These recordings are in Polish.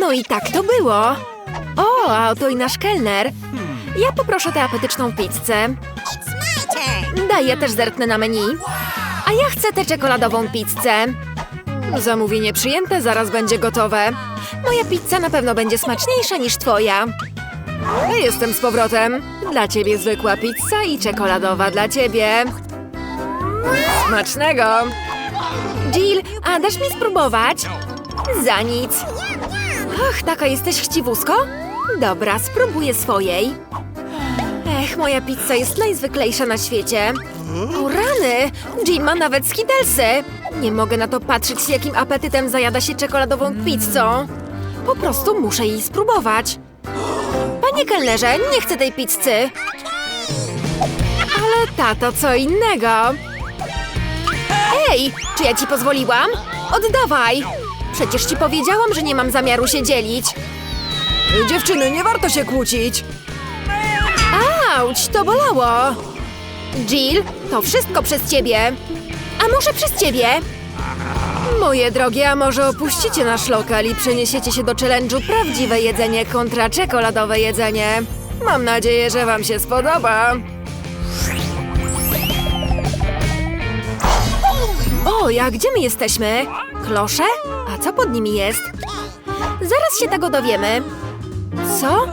No i tak to było. O, a oto i nasz kelner. Ja poproszę tę apetyczną pizzę. Daj, ja też zerknę na menu. A ja chcę tę czekoladową pizzę. Zamówienie przyjęte, zaraz będzie gotowe. Moja pizza na pewno będzie smaczniejsza niż twoja. Jestem z powrotem. Dla ciebie zwykła pizza i czekoladowa dla ciebie. Smacznego! Jill, a dasz mi spróbować? Za nic. Ach, taka jesteś chciwusko? Dobra, spróbuję swojej. Ech, moja pizza jest najzwyklejsza na świecie. O rany! Jill ma nawet skidelsy. Nie mogę na to patrzeć, z jakim apetytem zajada się czekoladową pizzą. Po prostu muszę jej spróbować. Panie kelnerze, nie chcę tej pizzy. Ale tato, co innego. Ej, czy ja ci pozwoliłam? Oddawaj! Przecież ci powiedziałam, że nie mam zamiaru się dzielić. Dziewczyny, nie warto się kłócić. Auć, to bolało. Jill, to wszystko przez ciebie. A może przez ciebie? Moje drogie, a może opuścicie nasz lokal i przeniesiecie się do challenge'u prawdziwe jedzenie kontra czekoladowe jedzenie? Mam nadzieję, że wam się spodoba. O, a gdzie my jesteśmy? Klosze? A co pod nimi jest? Zaraz się tego dowiemy. Co?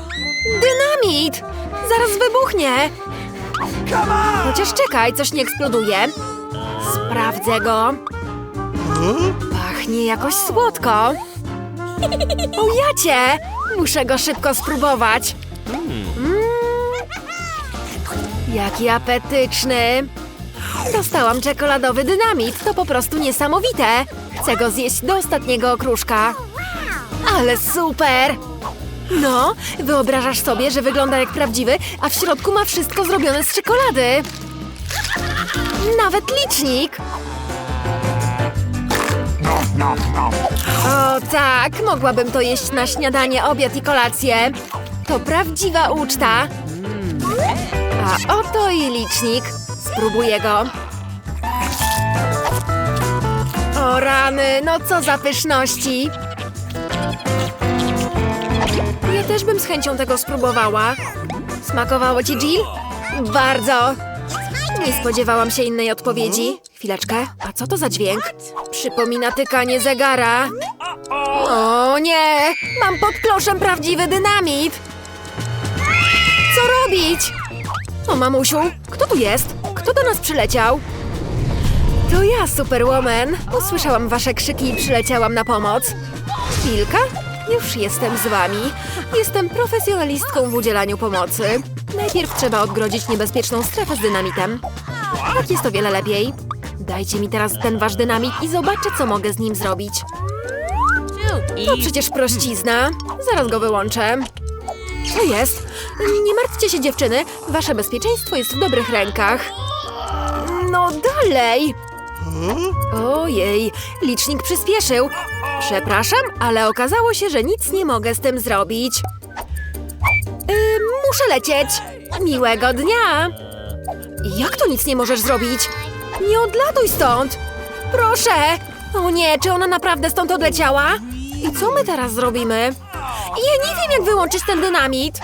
Dynamit! Zaraz wybuchnie! Chociaż czekaj, coś nie eksploduje. Sprawdzę go. Pachnie jakoś słodko. O jacie! Muszę go szybko spróbować. Mm. Jaki apetyczny. Dostałam czekoladowy dynamit. To po prostu niesamowite. Chcę go zjeść do ostatniego okruszka. Ale super! No, wyobrażasz sobie, że wygląda jak prawdziwy, a w środku ma wszystko zrobione z czekolady. Nawet licznik. O tak, mogłabym to jeść na śniadanie, obiad i kolację. To prawdziwa uczta. A oto i licznik. Spróbuję go. O rany, no co za pyszności. Ja też bym z chęcią tego spróbowała. Smakowało ci, Jill? Bardzo. Nie spodziewałam się innej odpowiedzi. Chwileczkę, a co to za dźwięk? Przypomina tykanie zegara. O nie! Mam pod kloszem prawdziwy dynamit! Co robić? O mamusiu, kto tu jest? Kto do nas przyleciał? To ja, Superwoman. Usłyszałam wasze krzyki i przyleciałam na pomoc. Chwilka, już jestem z wami. Jestem profesjonalistką w udzielaniu pomocy. Najpierw trzeba odgrodzić niebezpieczną strefę z dynamitem. Tak jest o wiele lepiej. Dajcie mi teraz ten wasz dynamit i zobaczę, co mogę z nim zrobić. To przecież prościzna. Zaraz go wyłączę. Co jest? Nie martwcie się, dziewczyny. Wasze bezpieczeństwo jest w dobrych rękach. No dalej! Ojej, licznik przyspieszył. Przepraszam, ale okazało się, że nic nie mogę z tym zrobić. Ym, muszę lecieć. Miłego dnia. Jak to nic nie możesz zrobić? Nie odlatuj stąd. Proszę. O nie, czy ona naprawdę stąd odleciała? I co my teraz zrobimy? Ja nie wiem, jak wyłączyć ten dynamit.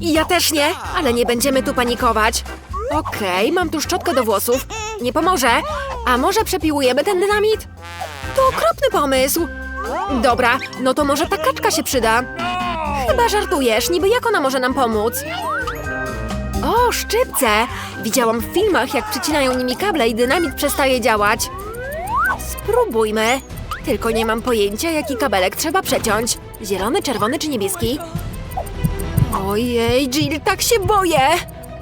I ja też nie, ale nie będziemy tu panikować. Okej, mam tu szczotkę do włosów. Nie pomoże. A może przepiłujemy ten dynamit? To okropny pomysł. Dobra, no to może ta kaczka się przyda. Chyba żartujesz, niby jak ona może nam pomóc? O, szczypce! Widziałam w filmach, jak przycinają nimi kable i dynamit przestaje działać. Spróbujmy. Tylko nie mam pojęcia, jaki kabelek trzeba przeciąć. Zielony, czerwony czy niebieski? Ojej, Jill, tak się boję!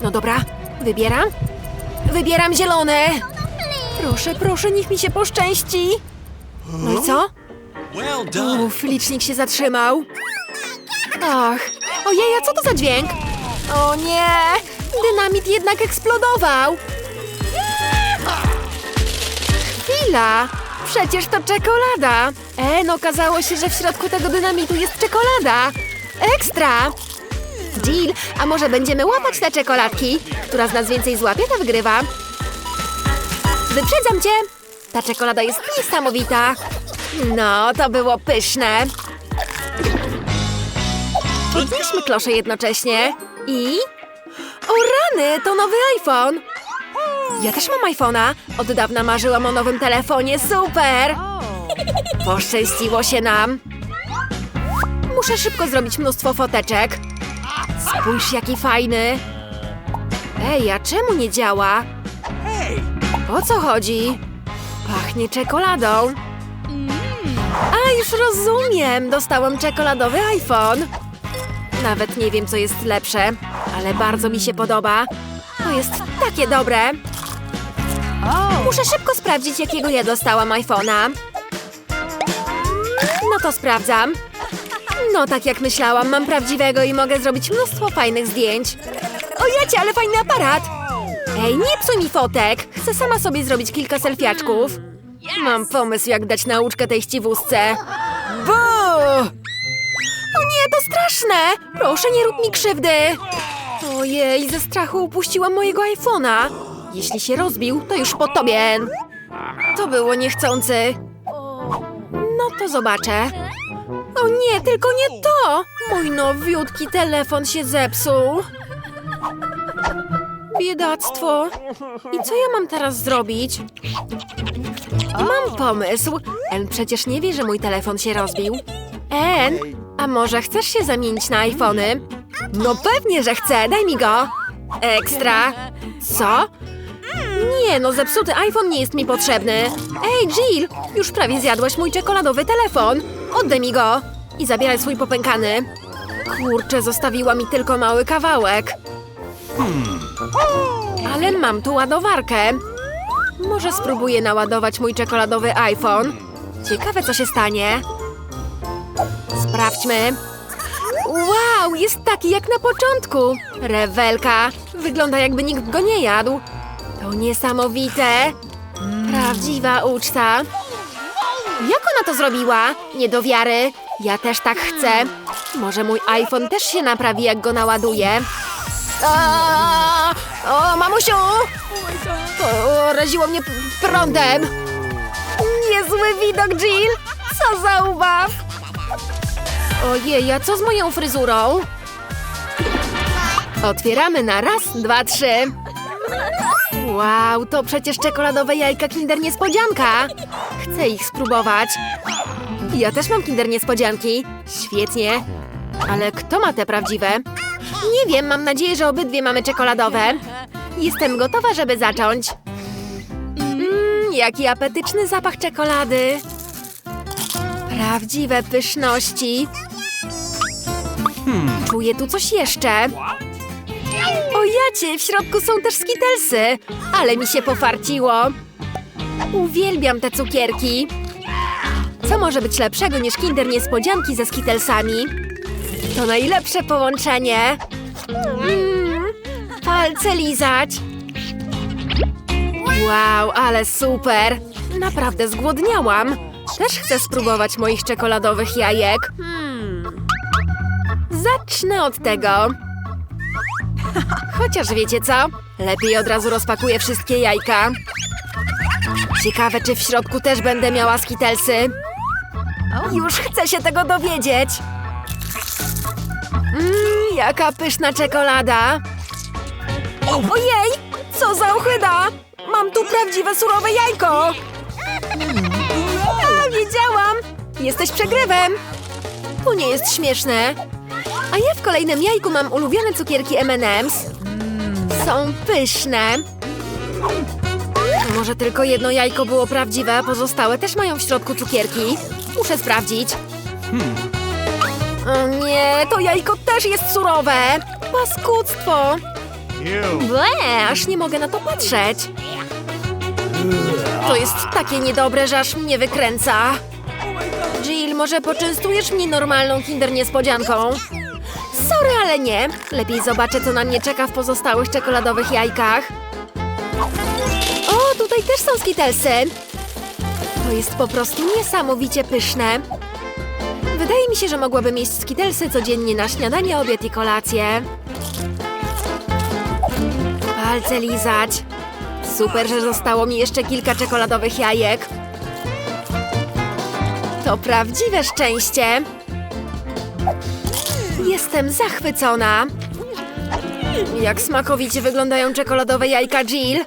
No dobra, wybieram. Wybieram zielony. Proszę, proszę, niech mi się poszczęści. No i co? Well done. Uf, licznik się zatrzymał. Ach, ojej, a co to za dźwięk? O nie, dynamit jednak eksplodował. Chwila, przecież to czekolada. E, no okazało się, że w środku tego dynamitu jest czekolada. Ekstra! Jill, a może będziemy łapać te czekoladki? Która z nas więcej złapie, ta wygrywa. Wyprzedzam cię! Ta czekolada jest niesamowita. No, to było pyszne. Podnieśmy klosze jednocześnie i... O rany, to nowy iPhone! Ja też mam iPhone'a. Od dawna marzyłam o nowym telefonie, super! Poszczęściło się nam. Muszę szybko zrobić mnóstwo foteczek. Spójrz, jaki fajny. Ej, a czemu nie działa? O co chodzi? Pachnie czekoladą. A, już rozumiem. Dostałam czekoladowy iPhone. Nawet nie wiem, co jest lepsze, ale bardzo mi się podoba. To jest takie dobre. Muszę szybko sprawdzić, jakiego ja dostałam iPhone'a. No to sprawdzam. No tak jak myślałam, mam prawdziwego i mogę zrobić mnóstwo fajnych zdjęć. O jacie, ale fajny aparat! Ej, nie psuj mi fotek! Chcę sama sobie zrobić kilka selfiaczków. Mam pomysł, jak dać nauczkę tej chciwózce. Bo! O nie, to straszne! Proszę, nie rób mi krzywdy! Ojej, ze strachu upuściłam mojego iPhone'a. Jeśli się rozbił, to już po tobie. To było niechcący. No to zobaczę. O nie, tylko nie to! Mój nowiutki telefon się zepsuł. Biedactwo. I co ja mam teraz zrobić? Mam pomysł. En przecież nie wie, że mój telefon się rozbił. En, a może chcesz się zamienić na iPhony? No pewnie, że chcę. Daj mi go. Ekstra. Co? Nie, no zepsuty iPhone nie jest mi potrzebny. Ej, Jill, już prawie zjadłaś mój czekoladowy telefon. Oddaj mi go. I zabieraj swój popękany. Kurczę, zostawiła mi tylko mały kawałek. Ale mam tu ładowarkę. Może spróbuję naładować mój czekoladowy iPhone. Ciekawe, co się stanie. Sprawdźmy. Wow, jest taki jak na początku. Rewelka. Wygląda jakby nikt go nie jadł. To niesamowite. Prawdziwa uczta. Jak ona to zrobiła? Nie do wiary. Ja też tak chcę. Może mój iPhone też się naprawi, jak go naładuję. O, mamusiu! O, raziło mnie prądem. Niezły widok, Jill. Co za ubaw. Ojej, a co z moją fryzurą? Otwieramy na raz, dwa, trzy. Wow, to przecież czekoladowe jajka Kinder Niespodzianka. Chcę ich spróbować. Ja też mam Kinder Niespodzianki. Świetnie. Ale kto ma te prawdziwe? Nie wiem, mam nadzieję, że obydwie mamy czekoladowe. Jestem gotowa, żeby zacząć. Mmm, jaki apetyczny zapach czekolady. Prawdziwe pyszności. Czuję tu coś jeszcze. O jacie, w środku są też skitelsy. Ale mi się pofarciło. Uwielbiam te cukierki. Co może być lepszego niż kinder niespodzianki ze skitelsami? To najlepsze połączenie. Mm, palce lizać. Wow, ale super. Naprawdę zgłodniałam. Też chcę spróbować moich czekoladowych jajek. Hmm. Zacznę od tego. Chociaż wiecie co? Lepiej od razu rozpakuję wszystkie jajka. Ciekawe, czy w środku też będę miała skitelsy. Już chcę się tego dowiedzieć. Mmm, jaka pyszna czekolada. Ojej, co za ochyda! Mam tu prawdziwe surowe jajko. A, wiedziałam. Jesteś przegrywem. To nie jest śmieszne. A ja w kolejnym jajku mam ulubione cukierki M&M's. Są pyszne. Może tylko jedno jajko było prawdziwe, a pozostałe też mają w środku cukierki. Muszę sprawdzić. O nie, to jajko też jest surowe. Paskudztwo. Ble, aż nie mogę na to patrzeć. To jest takie niedobre, że aż mnie wykręca. Jill, może poczęstujesz mnie normalną kinder niespodzianką? Sorry, ale nie. Lepiej zobaczę, co na mnie czeka w pozostałych czekoladowych jajkach. O, tutaj też są skitelsy. To jest po prostu niesamowicie pyszne. Wydaje mi się, że mogłabym jeść skitelsy codziennie na śniadanie, obiad i kolację. Palce lizać. Super, że zostało mi jeszcze kilka czekoladowych jajek. To prawdziwe szczęście. Jestem zachwycona. Jak smakowicie wyglądają czekoladowe jajka Jill.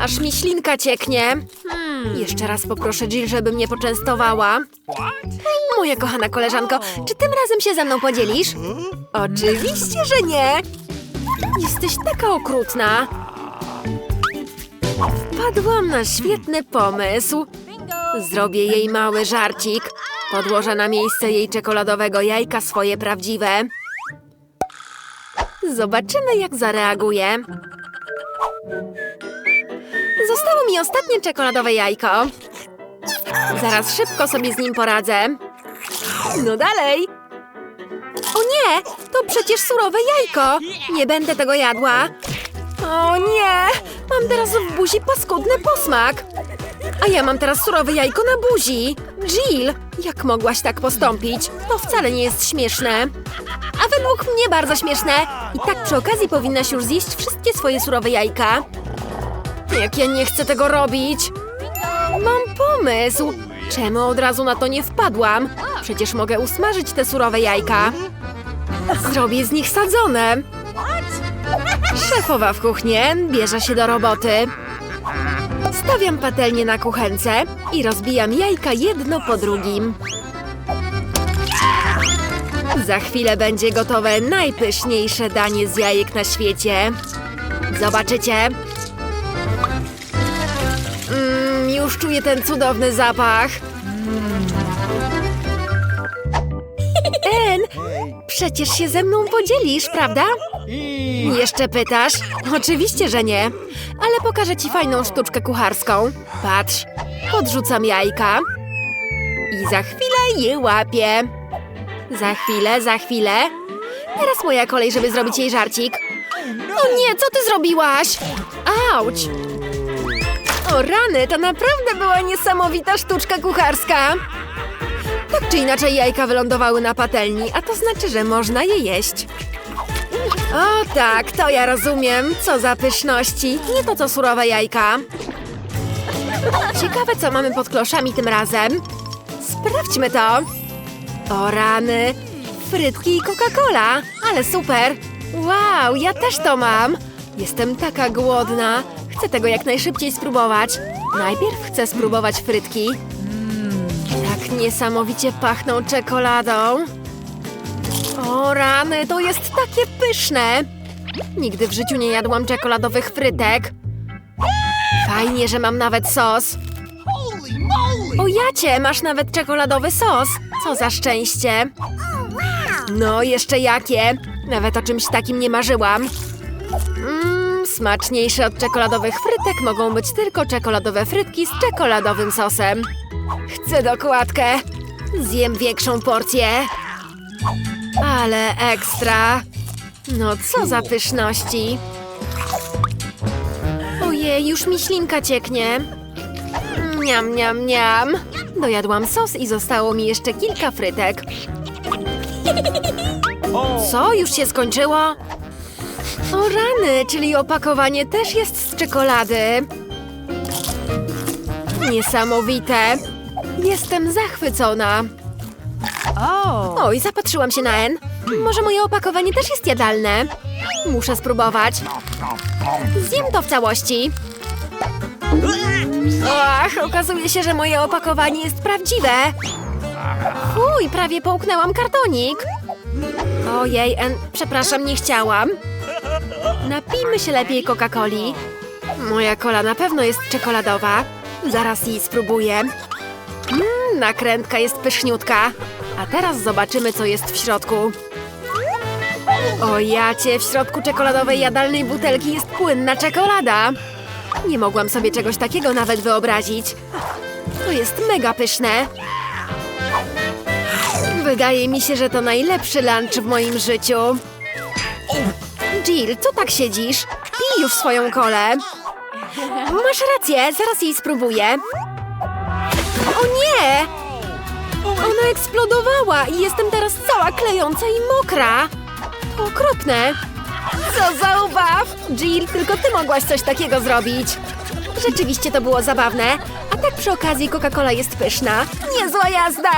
Aż mi ślinka cieknie. Jeszcze raz poproszę Jill, żeby mnie poczęstowała. Moja kochana koleżanko, czy tym razem się ze mną podzielisz? Oczywiście, że nie. Jesteś taka okrutna. Wpadłam na świetny pomysł. Zrobię jej mały żarcik. Podłożę na miejsce jej czekoladowego jajka swoje prawdziwe. Zobaczymy, jak zareaguje. Zostało mi ostatnie czekoladowe jajko. Zaraz szybko sobie z nim poradzę. No dalej. O nie, to przecież surowe jajko. Nie będę tego jadła. O nie, mam teraz w buzi paskudny posmak. A ja mam teraz surowe jajko na buzi. Jill, jak mogłaś tak postąpić? To wcale nie jest śmieszne. A według mnie bardzo śmieszne. I tak przy okazji powinnaś już zjeść wszystkie swoje surowe jajka. Jak ja nie chcę tego robić. Mam pomysł. Czemu od razu na to nie wpadłam? Przecież mogę usmażyć te surowe jajka. Zrobię z nich sadzone. Szefowa w kuchnie bierze się do roboty. Stawiam patelnię na kuchence i rozbijam jajka jedno po drugim. Za chwilę będzie gotowe najpyszniejsze danie z jajek na świecie. Zobaczycie. Już czuję ten cudowny zapach. En, przecież się ze mną podzielisz, prawda? Jeszcze pytasz? Oczywiście, że nie. Ale pokażę ci fajną sztuczkę kucharską. Patrz, podrzucam jajka. I za chwilę je łapię. Za chwilę, za chwilę. Teraz moja kolej, żeby zrobić jej żarcik. O nie, co ty zrobiłaś? Auć! O rany, to naprawdę była niesamowita sztuczka kucharska. Tak czy inaczej jajka wylądowały na patelni, a to znaczy, że można je jeść. O tak, to ja rozumiem. Co za pyszności. Nie to co surowe jajka. Ciekawe, co mamy pod kloszami tym razem. Sprawdźmy to. O rany. Frytki i Coca-Cola. Ale super. Wow, ja też to mam. Jestem taka głodna. Chcę tego jak najszybciej spróbować. Najpierw chcę spróbować frytki. Tak niesamowicie pachną czekoladą. O rany, to jest takie pyszne! Nigdy w życiu nie jadłam czekoladowych frytek. Fajnie, że mam nawet sos. O jacie, masz nawet czekoladowy sos. Co za szczęście. No, jeszcze jakie. Nawet o czymś takim nie marzyłam. Smaczniejsze od czekoladowych frytek mogą być tylko czekoladowe frytki z czekoladowym sosem. Chcę dokładkę. Zjem większą porcję. Ale ekstra. No co za pyszności. Ojej, już mi ślinka cieknie. Miam, miam, miam. Dojadłam sos i zostało mi jeszcze kilka frytek. Co, już się skończyło? O rany, czyli opakowanie też jest z czekolady. Niesamowite. Jestem zachwycona. Oj, zapatrzyłam się na N. Może moje opakowanie też jest jadalne? Muszę spróbować. Zjem to w całości. Ach, okazuje się, że moje opakowanie jest prawdziwe. Uj, prawie połknęłam kartonik. Ojej, En, przepraszam, nie chciałam. Napijmy się lepiej Coca-Coli. Moja kola na pewno jest czekoladowa. Zaraz jej spróbuję. Mmm, nakrętka jest pyszniutka. A teraz zobaczymy, co jest w środku. O jacie, w środku czekoladowej jadalnej butelki jest płynna czekolada. Nie mogłam sobie czegoś takiego nawet wyobrazić. To jest mega pyszne. Wydaje mi się, że to najlepszy lunch w moim życiu. Jill, co tak siedzisz? Pij już swoją kolę. Masz rację, zaraz jej spróbuję. O nie! Ona eksplodowała i jestem teraz cała klejąca i mokra. To okropne. Co za ubaw! Jill, tylko ty mogłaś coś takiego zrobić. Rzeczywiście to było zabawne. A tak przy okazji Coca-Cola jest pyszna. Niezła jazda!